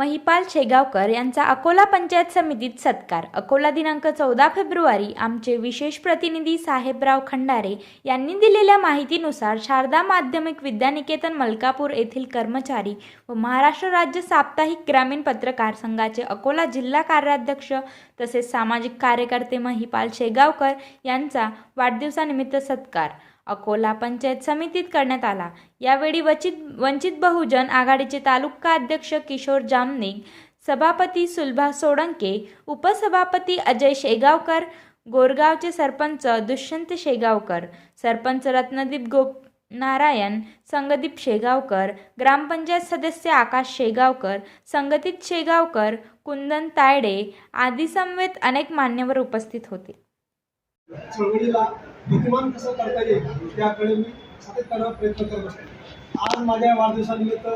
महिपाल शेगावकर यांचा अकोला पंचायत समितीत सत्कार. अकोला दिनांक चौदा फेब्रुवारी आमचे विशेष प्रतिनिधी साहेबराव खंडारे यांनी दिलेल्या माहितीनुसार शारदा माध्यमिक विद्यानिकेतन मलकापूर येथील कर्मचारी व महाराष्ट्र राज्य साप्ताहिक ग्रामीण पत्रकार संघाचे अकोला जिल्हा कार्याध्यक्ष तसेच सामाजिक कार्यकर्ते महिपाल शेगावकर यांचा वाढदिवसानिमित्त सत्कार. अकोला पंचायत समितीत करण्यात आला. यावेळी वचित वंचित बहुजन आघाडीचे तालुका अध्यक्ष किशोर जामनिक सभापती सुलभा सोडंके उपसभापती अजय शेगावकर गोरगावचे सरपंच दुष्यंत शेगावकर सरपंच रत्नदीप गोप नारायण संगदीप शेगावकर ग्रामपंचायत सदस्य आकाश शेगावकर संगतीत शेगावकर कुंदन तायडे आदी समवेत अनेक मान्यवर उपस्थित होते. गतिमान कसं करता येईल त्याकडे मी सातत्यानं प्रयत्न करत असतो. आज माझ्या वाढदिवसानिमित्त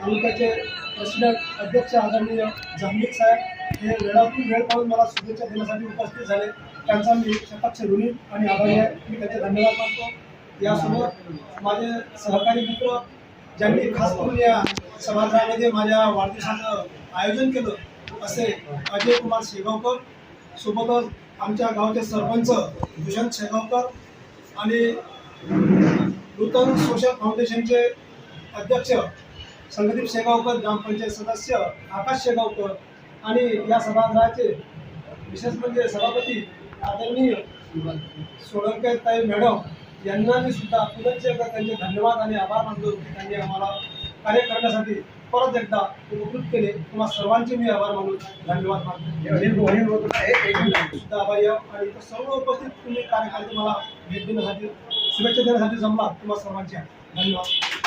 तालुक्याचे प्रेसिडेंट अध्यक्ष आदरणीय जामनिक साहेब हे वेळातून वेळ पाहून मला शुभेच्छा देण्यासाठी उपस्थित झाले. त्यांचा मी शताक्ष ऋणी आणि आभारी आहे. मी त्यांचे धन्यवाद मानतो. यासोबत माझे सहकारी मित्र ज्यांनी खास करून या समाजामध्ये माझ्या वाढदिवसाचं आयोजन केलं असे अजय कुमार शेगावकर सोबतच आमच्या गावचे सरपंच दुष्यंत शेगावकर आणि नूतन सोशल फाउंडेशनचे अध्यक्ष संगदीप शेगावकर ग्रामपंचायत सदस्य आकाश शेगावकर आणि या सभागृहाचे विशेष म्हणजे सभापती आदरणीय सोळंकेताई मॅडम यांना मी सुद्धा पुनश्च एकदा त्यांचे धन्यवाद आणि आभार मानतो. की त्यांनी आम्हाला कार्य करण्यासाठी परत एकदा उपकृत केले. तुम्हा सर्वांचे मी आभार मानून धन्यवाद मानतो. सुद्धा आभारी आणि सर्व उपस्थित तुम्ही कार्यकर्ते मला भेट देण्यासाठी शुभेच्छा देण्यासाठी जमला तुम्हा सर्वांच्या धन्यवाद.